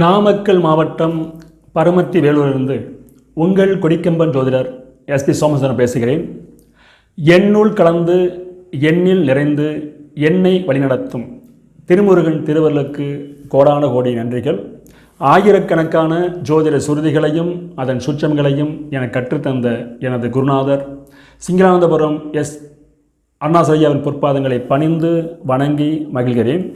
நாமக்கல் மாவட்டம் பரமத்தி வேலூரிலிருந்து உங்கள் கொடிக்கம்பன் ஜோதிடர் எஸ்பி சோமசுந்தரம் பேசுகிறேன். என்னுள் கலந்து எண்ணில் நிறைந்து என்னை வழிநடத்தும் திருமுருகன் திருவருளுக்கு கோடான கோடி நன்றிகள். ஆயிரக்கணக்கான ஜோதிட சுருதிகளையும் அதன் சுற்றங்களையும் எனக்கு கற்றுத்தந்த எனது குருநாதர் சிங்களானந்தபுரம் எஸ் அண்ணாசையாவின் பொற்பாதங்களை பணிந்து வணங்கி மகிழ்கிறேன்.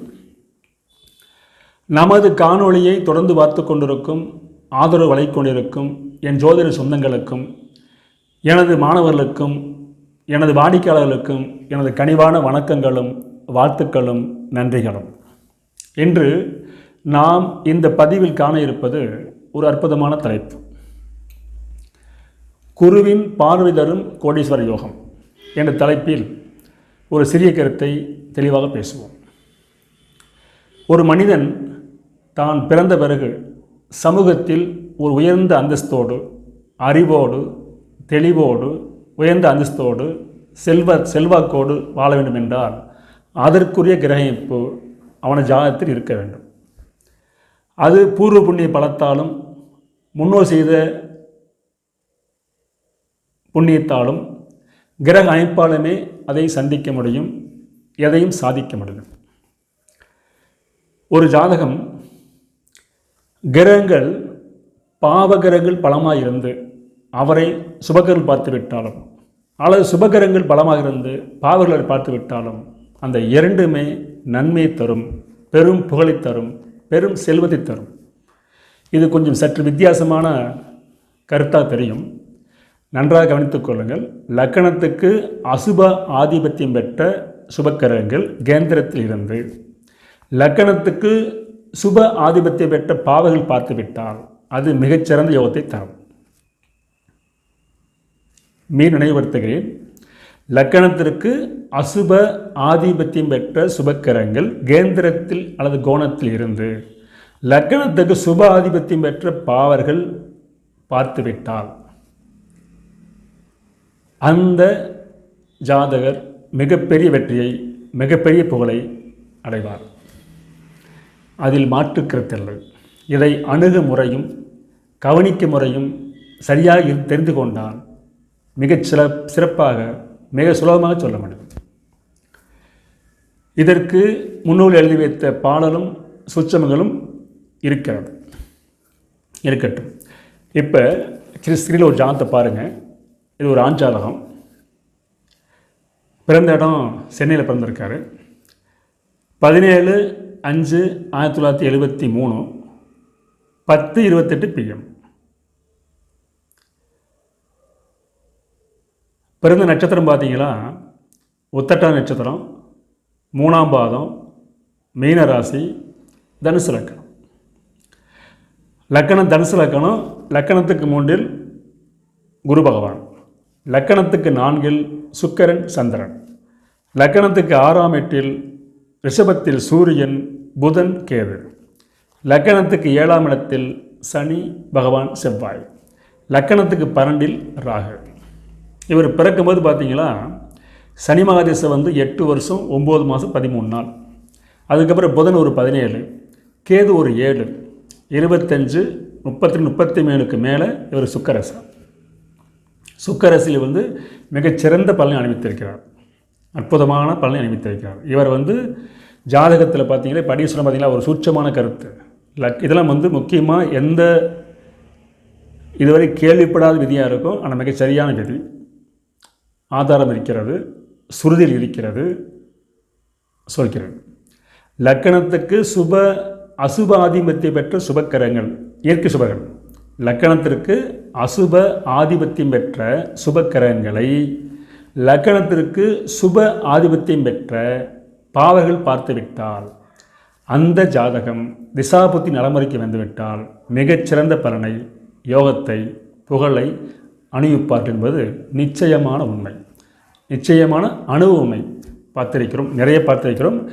நமது காணொளியை தொடர்ந்து பார்த்து கொண்டிருக்கும் ஆதரவு வலை கொண்டிருக்கும் என் ஜோதிட சொந்தங்களுக்கும் எனது மாணவர்களுக்கும் எனது வாடிக்கையாளர்களுக்கும் எனது கனிவான வணக்கங்களும் வாழ்த்துக்களும் நன்றிகளும். இன்று நாம் இந்த பதிவில் காண இருப்பது ஒரு அற்புதமான தலைப்பு. குருவின் பார்வை தரும் கோடீஸ்வர யோகம் என்ற தலைப்பில் ஒரு சிறிய கருத்தை தெளிவாக பேசுவோம். ஒரு மனிதன் தான் பிறந்த பிறகு சமூகத்தில் ஒரு உயர்ந்த அந்தஸ்தோடு அறிவோடு தெளிவோடு உயர்ந்த அந்தஸ்தோடு செல்வ செல்வாக்கோடு வாழ வேண்டும் என்றால் அதற்குரிய கிரகிப்பு அவன ஜாதகத்தில் இருக்க வேண்டும். அது பூர்வ புண்ணிய பலத்தாலும் முன்னோர் செய்த புண்ணியத்தாலும் கிரக அமைப்பாலுமே அதை சந்திக்க முடியும் எதையும் சாதிக்க முடியும். ஒரு ஜாதகம் கிரகங்கள் பாவகிரகங்கள் பலமாக இருந்து அவரை சுபகர்கள் பார்த்து விட்டாலும் அல்லது சுபகரங்கள் பலமாக இருந்து பாவர்களை பார்த்து விட்டாலும் அந்த இரண்டுமே நன்மை தரும் பெரும் புகழை தரும் பெரும் செல்வத்தை தரும். இது கொஞ்சம் சற்று வித்தியாசமான கருத்தாக தெரியும். நன்றாக கவனித்துக் கொள்ளுங்கள். லக்கணத்துக்கு அசுப ஆதிபத்தியம் பெற்ற சுபக்கிரகங்கள் கேந்திரத்தில் இருந்து லக்கணத்துக்கு சுப ஆதிபத்தியம் பெற்ற பாவங்கள் பார்த்துவிட்டால் அது மிகச்சிறந்த யோகத்தை தரும். மீன் நினைவுபடுத்துகிறேன் லக்கணத்திற்கு அசுப ஆதிபத்தியம் பெற்ற சுபக்கரங்கள் கேந்திரத்தில் அல்லது கோணத்தில் இருந்து லக்கணத்துக்கு சுப ஆதிபத்தியம் பெற்ற பாவர்கள் பார்த்துவிட்டால் அந்த ஜாதகர் மிகப்பெரிய வெற்றியை மிகப்பெரிய புகழை அடைவார். அதில் மாற்றுக்கருத்தில்லை இதை அணுகு முறையும் கவனிக்க முறையும் சரியாக தெரிந்து கொண்டால் மிகச் சில சிறப்பாக மிக சுலபமாக சொல்ல முடியும். இதற்கு முன்னூல் எழுதி வைத்த பாடலும் சுச்சமங்களும் இருக்கிறது. இருக்கட்டும். இப்போ ஸ்கிரீனில் ஒரு ஜாதத்தை பாருங்கள் இது ஒரு ஆஞ்சாலகம் பிறந்த இடம் சென்னையில் பிறந்திருக்காரு. பதினேழு அஞ்சு ஆயிரத்தி தொள்ளாயிரத்தி எழுபத்தி மூணு பத்து இருபத்தெட்டு பிஎம் பிறந்த நட்சத்திரம் பார்த்தீங்களா? உத்தட்டா நட்சத்திரம் மூணாம் பாதம் மீன ராசி தனுசு லக்கணம். லக்கணம் தனுசு லக்கணம் லக்கணத்துக்கு மூன்றில் குரு பகவான். லக்கணத்துக்கு நான்கில் சுக்கரன் சந்திரன். லக்கணத்துக்கு ஆறாம் எட்டில் ரிஷபத்தில் சூரியன் புதன் கேது. லக்கணத்துக்கு ஏழாம் இடத்தில் சனி பகவான் செவ்வாய். லக்கணத்துக்கு பன்னெண்டில் ராகு. இவர் பிறக்கும்போது பார்த்தீங்களா சனி மகாதேச வந்து எட்டு வருஷம் ஒம்பது மாதம் பதிமூணு நாள். அதுக்கப்புறம் புதன் ஒரு பதினேழு கேது ஒரு ஏழு இருபத்தஞ்சு முப்பத்தி முப்பத்தி மேலுக்கு மேலே இவர் சுக்கரசா. சுக்கரசில் வந்து மிகச்சிறந்த பலனை அனுபவித்திருக்கிறார். அற்புதமான பலனை அனுபவித்திருக்கிறார் இவர் வந்து ஜாதகத்தில் பார்த்தீங்கன்னா படீஸ்வரம் பார்த்தீங்கன்னா ஒரு சூட்சமான கருத்து. லக் இதெல்லாம் வந்து முக்கியமாக எந்த இதுவரை கேள்விப்படாத விதியாக இருக்கும். ஆனால் மிகச் சரியான விதி. ஆதாரம் இருக்கிறது சுருதியில் இருக்கிறது சொல்கிறது. லக்கணத்துக்கு சுப அசுப ஆதிபத்தியம் பெற்ற சுபக்கரங்கள் இயற்கை சுபகரம். லக்கணத்திற்கு அசுப ஆதிபத்தியம் பெற்ற சுபக்கரங்களை லக்கணத்திற்கு சுப ஆதிபத்தியம் பெற்ற பாவர்கள் பார்த்துவிட்டால் அந்த ஜாதகம் திசாபுத்தி நலமுறைக்கு வந்துவிட்டால் மிகச்சிறந்த பலனை யோகத்தை புகழை அணிவிப்பார்கள் என்பது நிச்சயமான உண்மை. நிச்சயமான அணுவு உண்மை. பார்த்திருக்கிறோம் நிறைய பார்த்திருக்கிறோம்.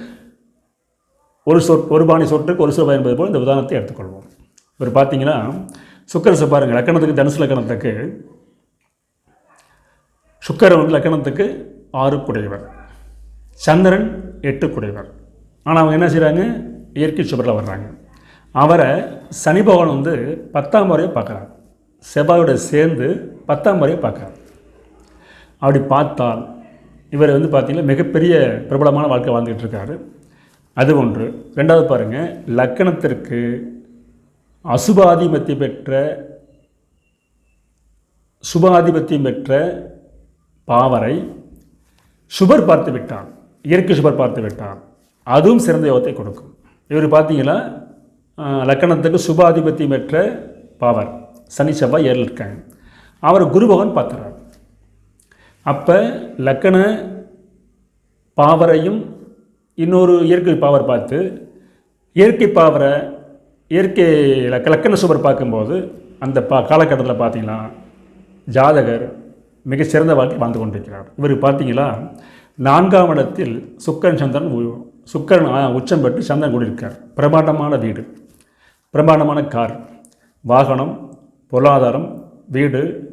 ஒரு சொற் ஒரு பாணி சொற்றுக்கு ஒரு சுபா என்பது போல் இந்த உதாரணத்தை எடுத்துக்கொள்வோம். இவர் பார்த்தீங்கன்னா சுக்கரசை பாருங்கள் லக்கணத்துக்கு தனுசு லக்கணத்துக்கு சுக்கரன் வந்து லக்கணத்துக்கு ஆறு குடையவர். சந்திரன் எட்டு குடையவர். ஆனால் அவங்க என்ன செய்கிறாங்க இயற்கை சுபரில் வர்றாங்க. அவரை சனி பகவான் வந்து பத்தாம் முறையை பார்க்குறாங்க செவ்வாயோட சேர்ந்து பத்தாம் முறையை பார்க்குறாங்க அப்படி பார்த்தால் இவர் வந்து பார்த்திங்கன்னா மிகப்பெரிய பிரபலமான வாழ்க்கை வாழ்ந்துகிட்டு இருக்காரு. அது ஒன்று. ரெண்டாவது பாருங்கள் லக்கணத்திற்கு அசுபாதிபத்தியம் பெற்ற சுபாதிபத்தியம் பெற்ற பாவரை சுபர் பார்த்து விட்டான். இயற்கை சுபர் பார்த்து விட்டான். அதுவும் சிறந்த யோகத்தை கொடுக்கும். இவர் பார்த்தீங்கன்னா ஆஹ், லக்கணத்துக்கு சுபாதிபத்தியம் பெற்ற பாவர் சனி செவ்வாய் ஏழில் இருக்காங்க அவர் குரு பகவான் பார்த்துறார். அப்போ லக்கண பாவரையும் இன்னொரு இயற்கை பாவர் பார்த்து இயற்கை பாவரை இயற்கை லக்க லக்கண சுபர் பார்க்கும்போது அந்த பா காலகட்டத்தில் பார்த்தீங்கன்னா ஜாதகர் மிகச்சிறந்த வாழ்க்கை வாழ்ந்து கொண்டிருக்கிறார். இவர் பார்த்தீங்களா? நான்காம் இடத்தில் சுக்கரன் சந்திரன் உ- உச்சம் பெற்று சந்திரன் கூடியிருக்கார் பிரமாண்டமான வீடு பிரமாண்டமான கார் வாகனம் பொருளாதாரம் வீடு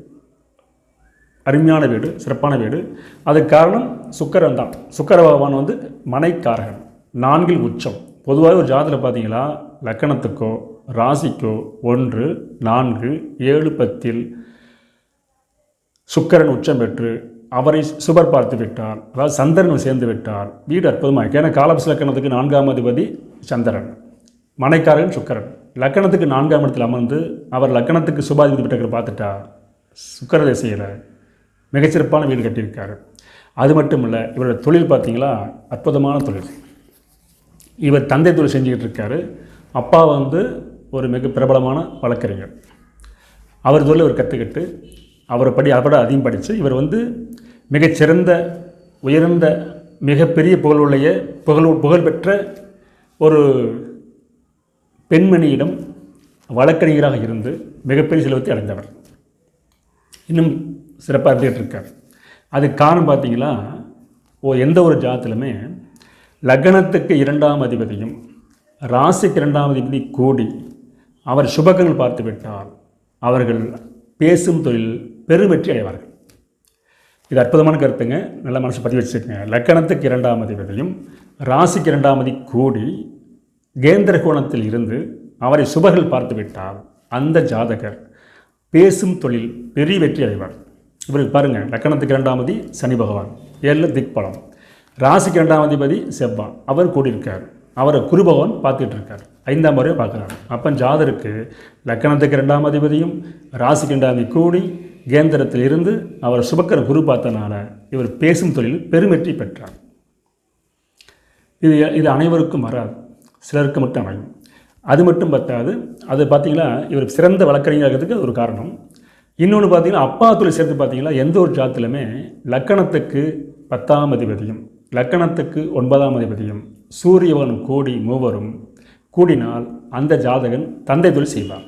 அருமையான வீடு சிறப்பான வீடு. அதுக்கு காரணம் சுக்கரன் தான். சுக்கர பகவான் வந்து மனைக்காரகன் நான்கில் உச்சம். பொதுவாக ஒரு ஜாதத்தில் பார்த்தீங்களா? லக்கணத்துக்கோ ராசிக்கோ ஒன்று நான்கு ஏழு பத்தில் சுக்கரன் உச்சம் பெற்று அவரை சுபர் பார்த்து விட்டார். அதாவது சந்திரன் சேர்ந்து விட்டார். வீடு அற்புதமாக ஏன்னா காலபஸ் லக்கணத்துக்கு நான்காம் அதிபதி சந்திரன். மனைக்காரன் சுக்கரன். லக்கணத்துக்கு நான்காம் இடத்தில் அமர்ந்து அவர் லக்கணத்துக்கு சுபாதிபதி பெற்ற பார்த்துட்டா சுக்கர திசையில் மிகச்சிறப்பான வீடு கட்டியிருக்காரு. அது மட்டும் இல்லை இவரோட தொழில் பார்த்தீங்களா? அற்புதமான தொழில். இவர் தந்தை தொழில் செஞ்சுக்கிட்டு இருக்காரு. அப்பா வந்து ஒரு மிக பிரபலமான வழக்கறிஞர். அவர் தொழில் இவர் கற்றுக்கிட்டு அவரை படி அவரை அதிகம் படித்து இவர் வந்து மிகச்சிறந்த உயர்ந்த மிகப்பெரிய புகழுடைய புகழ் புகழ்பெற்ற ஒரு பெண்மணியிடம் வழக்கறிஞராக இருந்து மிகப்பெரிய செல்வத்தை அடைந்தவர். இன்னும் சிறப்பாக இருந்துகிட்டு இருக்கார். அதுக்கு காரணம் பார்த்தீங்களா? ஓ எந்த ஒரு ஜாத்திலுமே லக்னத்துக்கு இரண்டாம் அதிபதியும் ராசிக்கு இரண்டாம் அதிபதி கூடி அவர் சுபகங்கள் பார்த்து விட்டால் அவர்கள் பேசும் தொழில் பெருவெற்றி அடைவார்கள் இது அற்புதமான கருத்துங்க. நல்ல மனசு பதிவு வச்சுக்கோங்க. லக்கணத்துக்கு இரண்டாம் அதிபதியும் ராசிக்கு இரண்டாம் அதி கூடி கேந்திர கோணத்தில் இருந்து அவரை சுபர்கள் பார்த்துவிட்டால் அந்த ஜாதகர் பேசும் தொழில் பெரிய வெற்றி அடைவார். இவருக்கு பாருங்கள் லக்கணத்துக்கு இரண்டாம் சனி பகவான். ஏழில் திக்பலம். ராசிக்கு இரண்டாம் அதிபதி செவ்வாய். அவர் கூடியிருக்கார். அவரை குரு பகவான் பார்த்துட்டு இருக்கார் ஐந்தாம் முறையை பார்க்குறாரு. அப்போ ஜாதருக்கு லக்கணத்துக்கு இரண்டாம் அதிபதியும் ராசிக்கு இரண்டாம் கூடி கேந்திரத்தில் இருந்து அவர் சுபக்கர குரு பார்த்தனால இவர் பேசும் தொழில் பெருமெற்றி பெற்றார். இது இது அனைவருக்கும் வராது. சிலருக்கு மட்டும் அமையும். அது மட்டும் பத்தாது. அது பார்த்தீங்களா இவர் சிறந்த வழக்கறிஞர்களுக்கு ஒரு காரணம். இன்னொன்று பார்த்தீங்கன்னா அப்பா தொழில் சேர்த்து பார்த்தீங்களா எந்த ஒரு ஜாத்திலுமே லக்கணத்துக்கு பத்தாம் அதிபதியும் லக்கணத்துக்கு ஒன்பதாம் அதிபதியும் சூரியவனும் கோடி மூவரும் கூடினால் அந்த ஜாதகன் தந்தை தொழில் செய்வான்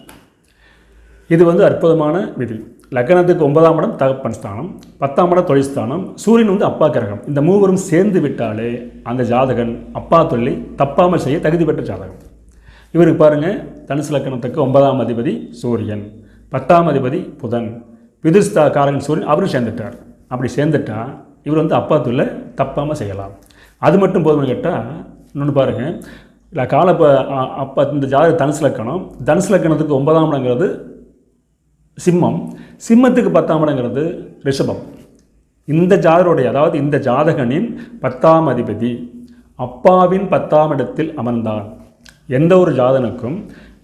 இது வந்து அற்புதமான விதி லக்னத்துக்கு ஒன்பதாம் இடம் தகப்பன் ஸ்தானம் பத்தாம் இடம் தொழில் ஸ்தானம். சூரியன் வந்து அப்பா கிரகம். இந்த மூவரும் சேர்ந்து விட்டாலே அந்த ஜாதகன் அப்பா தொழிலை தப்பாமல் செய்ய தகுதி பெற்ற ஜாதகம். இவருக்கு பாருங்கள் தனுசு லக்கணத்துக்கு ஒன்பதாம் அதிபதி சூரியன் பத்தாம் அதிபதி புதன் விதிர்ஸ்தா காரகன் சூரியன் அவரும் சேர்ந்துட்டார். அப்படி சேர்ந்துட்டா இவர் வந்து அப்பா தொழிலை தப்பாமல் செய்யலாம். அது மட்டும் போதும்னு கேட்டால் இன்னொன்று பாருங்கள் இல்லை கால அப்போ இந்த ஜாதக தனுசு லக்கணம். தனுசு லக்கணத்துக்கு ஒன்பதாம் இடங்கிறது சிம்மம் சிம்மத்துக்கு பத்தாம் இடங்கிறது ரிஷபம். இந்த ஜாதருடைய அதாவது இந்த ஜாதகனின் பத்தாம் அதிபதி அப்பாவின் பத்தாம் இடத்தில் அமர்ந்தான் எந்த ஒரு ஜாதனுக்கும்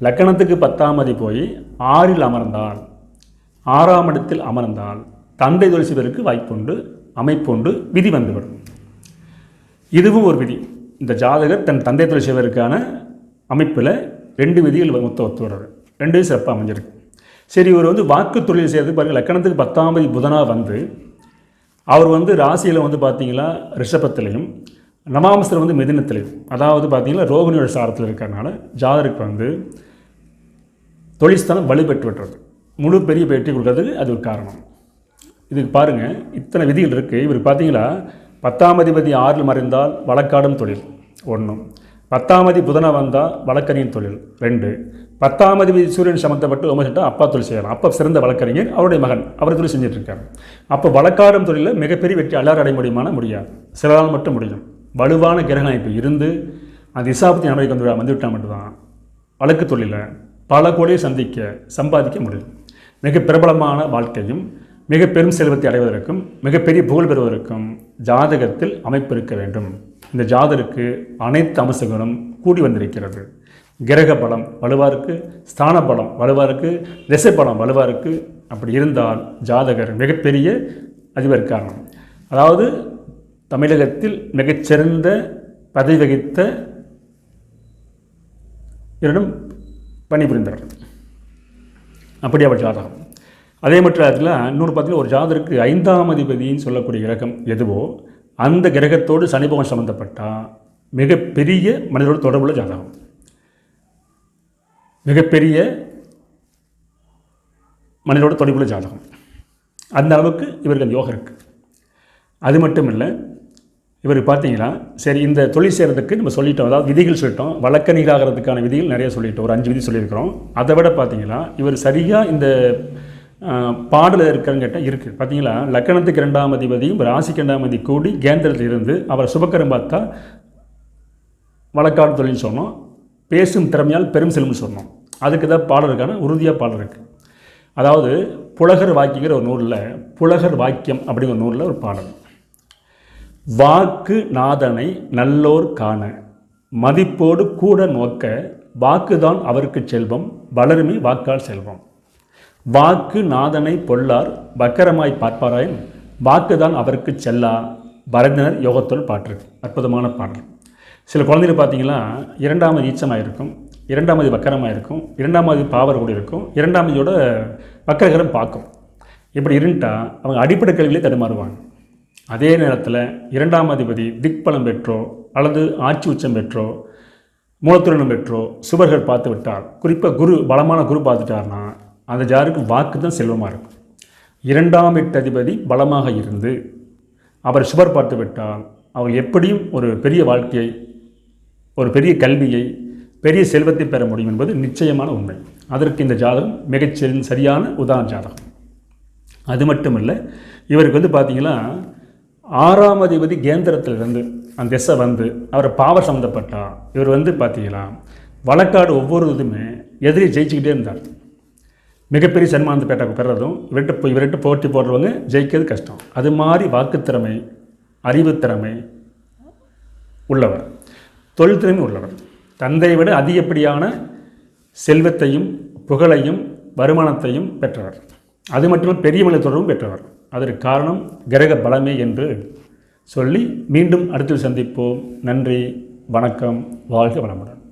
லக்கணத்துக்கு பத்தாம் அதி போய் ஆறில் அமர்ந்தால் ஆறாம் இடத்தில் அமர்ந்தால் தந்தை தொழில் வாய்ப்புண்டு அமைப்புண்டு விதி வந்துவிடும். இதுவும் ஒரு விதி. இந்த ஜாதகர் தன் தந்தை தொழில் செய்வதற்கான அமைப்பில் ரெண்டு விதிகள் மொத்த ஒத்து வர்றது ரெண்டும் சிறப்பாக அமைஞ்சிருக்கு. சரி இவர் வந்து வாக்கு தொழில் செய்கிறது பாருங்கள் லக்கணத்துக்கு பத்தாம் தேதி புதனாக வந்து அவர் வந்து ராசியில் வந்து பார்த்தீங்களா ரிஷபத்திலையும் நவாம்சத்தில் வந்து மிதினத்திலையும். அதாவது பார்த்தீங்கன்னா ரோகிணியோட சாரத்தில் இருக்கிறனால ஜாதருக்கு வந்து தொழில்ஸ்தானம் வலுப்பெற்று விட்டுறது. முழு பெரிய வெற்றி கொடுக்கறதுக்கு அது ஒரு காரணம். இதுக்கு பாருங்கள் இத்தனை விதிகள் இருக்குது இவர் பார்த்தீங்களா பத்தாம் அதிபதி ஆறில் மறைந்தால் வழக்காடும் தொழில் ஒன்றும் பத்தாம் அதிபதி புதனா வந்தால் வழக்கறிஞர் தொழில். ரெண்டு பத்தாம் சூரியன் சம்மந்தப்பட்டு ஒமசிட்டா அப்பா தொழில் செய்யலாம். அப்பா சிறந்த வழக்கறிஞர் அவருடைய மகன். அவர் தொழில் செஞ்சுட்டு இருக்காரு அப்போ வழக்காடும் தொழிலில் மிகப்பெரிய வெற்றி எல்லாரும் அடைய முடியுமான முடியாது. சிலரால் மட்டும் முடியும். வலுவான கிரக அமைப்பு இருந்து அந்த இசாபத்தி அமைக்கு வந்து வந்துவிட்டால் மட்டும்தான் வழக்கு தொழிலை பல கோடியை சந்திக்க சம்பாதிக்க முடியும். மிக பிரபலமான வாழ்க்கையும் மிக பெரும் செல்வத்தை அடைவதற்கும் மிகப்பெரிய புகழ் பெறுவதற்கும் ஜாதகத்தில் அமைப்பு இருக்க வேண்டும். இந்த ஜாதருக்கு அனைத்து அம்சங்களும் கூடி வந்திருக்கிறது. கிரக பலம் வலுவாக இருக்குது ஸ்தான பலம் வலுவாக இருக்குது திசை பலம் வலுவாக இருக்குது அப்படி இருந்தால் ஜாதகர் மிகப்பெரிய அதிபர் காரணம் அதாவது தமிழகத்தில் மிகச்சிறந்த பதவி வகித்த இரண்டும் பணிபுரிந்தார் அப்படி அவர் ஜாதகம். அதே மட்டும் இடத்துல இன்னொரு பார்த்தீங்கன்னா ஒரு ஜாதருக்கு ஐந்தாம் அதிபதின்னு சொல்லக்கூடிய இலக்கம் எதுவோ அந்த கிரகத்தோடு சனிபவன் சம்மந்தப்பட்டால் மிகப்பெரிய மனிதரோட தொடர்புள்ள ஜாதகம். மிகப்பெரிய மனிதரோட தொடர்புள்ள ஜாதகம். அந்த அளவுக்கு இவர்கள் அந்த யோகம் இருக்குது அது மட்டும் இல்லை இவர் பார்த்தீங்கன்னா சரி இந்த தொழில் செய்கிறதுக்கு நம்ம சொல்லிட்டோம். அதாவது விதிகள் சொல்லிட்டோம். வழக்கறிஞராகிறதுக்கான விதிகள் நிறைய சொல்லிட்டோம் ஒரு அஞ்சு விதி சொல்லியிருக்கிறோம். அதை விட பார்த்தீங்கன்னா இவர் சரியாக இந்த பாடலில் இருக்கிறங்கிட்ட இருக்குது பார்த்தீங்களா லக்கணத்துக்கு இரண்டாம் அதிபதியும் ராசிக்கு இரண்டாம் அதி கூடி கேந்திரத்தில் இருந்து அவர் சுபக்கரம் பார்த்தா வழக்காடு தொழில் சொன்னோம். பேசும் திறமையால் பெரும் செல்வம் சொன்னோம். அதுக்கு தான் பாடலுக்கான உறுதியாக பாடல் இருக்குது அதாவது புலகர் வாக்கியங்கிற ஒரு நூலில் புலகர் வாக்கியம் அப்படிங்கிற நூலில் ஒரு பாடல். வாக்கு நாதனை நல்லோர் காண மதிப்போடு கூட நோக்க வாக்குதான் அவருக்கு செல்வம் வளருமே வாக்கால் செல்வம். வாக்கு நாதனை பொல்லார் பக்கரமாய் பார்ப்பாராயின் வாக்குதான் அவருக்கு செல்லா. பரதனர் யோகத்தோல் பாட்டுருக்கு அற்புதமான பாடல். சில குழந்தைகள் பார்த்தீங்கன்னா இரண்டாமது ஈச்சமாக இருக்கும் இரண்டாமது வக்கரமாக இருக்கும் இரண்டாமது பாவர் கூட இருக்கும் இரண்டாமதியோட வக்கரகரம் பார்க்கும். இப்படி இருந்துட்டால் அவங்க அடிப்படை கல்வியிலே தடுமாறுவாங்க. அதே நேரத்தில் இரண்டாம் அதிபதி திக்பலம் பெற்றோ அல்லது ஆட்சி உச்சம் பெற்றோ மூலத்துரணம் பெற்றோ சுபர்கள் பார்த்து விட்டால் குறிப்பாக குரு பலமான குரு பார்த்துட்டார்னா அந்த ஜாருக்கு வாக்கு தான் செல்வமாக இருக்கும். இரண்டாம் எட்டதிபதி பலமாக இருந்து அவர் சுபர் பார்த்து விட்டால் அவர் எப்படியும் ஒரு பெரிய வாழ்க்கையை ஒரு பெரிய கல்வியை பெரிய செல்வத்தை பெற முடியும் என்பது நிச்சயமான உண்மை. அதற்கு இந்த ஜாதகம் மிகச்சிறந்த சரியான உதாரண ஜாதகம். அது மட்டும் இல்லை இவருக்கு வந்து பார்த்திங்கன்னா ஆறாம் அதிபதி கேந்திரத்திலிருந்து அந்த திசை வந்து அவர் பாவர் சம்மந்தப்பட்டா இவர் வந்து பார்த்தீங்கன்னா வழக்காடு ஒவ்வொரு இதுவுமே எதிரி ஜெயிச்சுக்கிட்டே இருந்தார். மிகப்பெரிய சன்மானத்தை பேட்டை பெறதும் இவர்கிட்ட இவர்கிட்ட போட்டி போடுறவங்க ஜெயிக்கிறது கஷ்டம். அது மாதிரி வாக்குத்திறமை அறிவுத்திறமை உள்ளவர். தொழில் திறமை உள்ளவர். தந்தையை விட அதிகப்படியான செல்வத்தையும் புகழையும் வருமானத்தையும் பெற்றவர். அது மட்டும் பெரிய மலை தொடர்பும் பெற்றவர். அதற்கு காரணம் கிரக பலமே என்று சொல்லி மீண்டும் அடுத்து சந்திப்போம். நன்றி வணக்கம் வாழ்க வளமுடன்.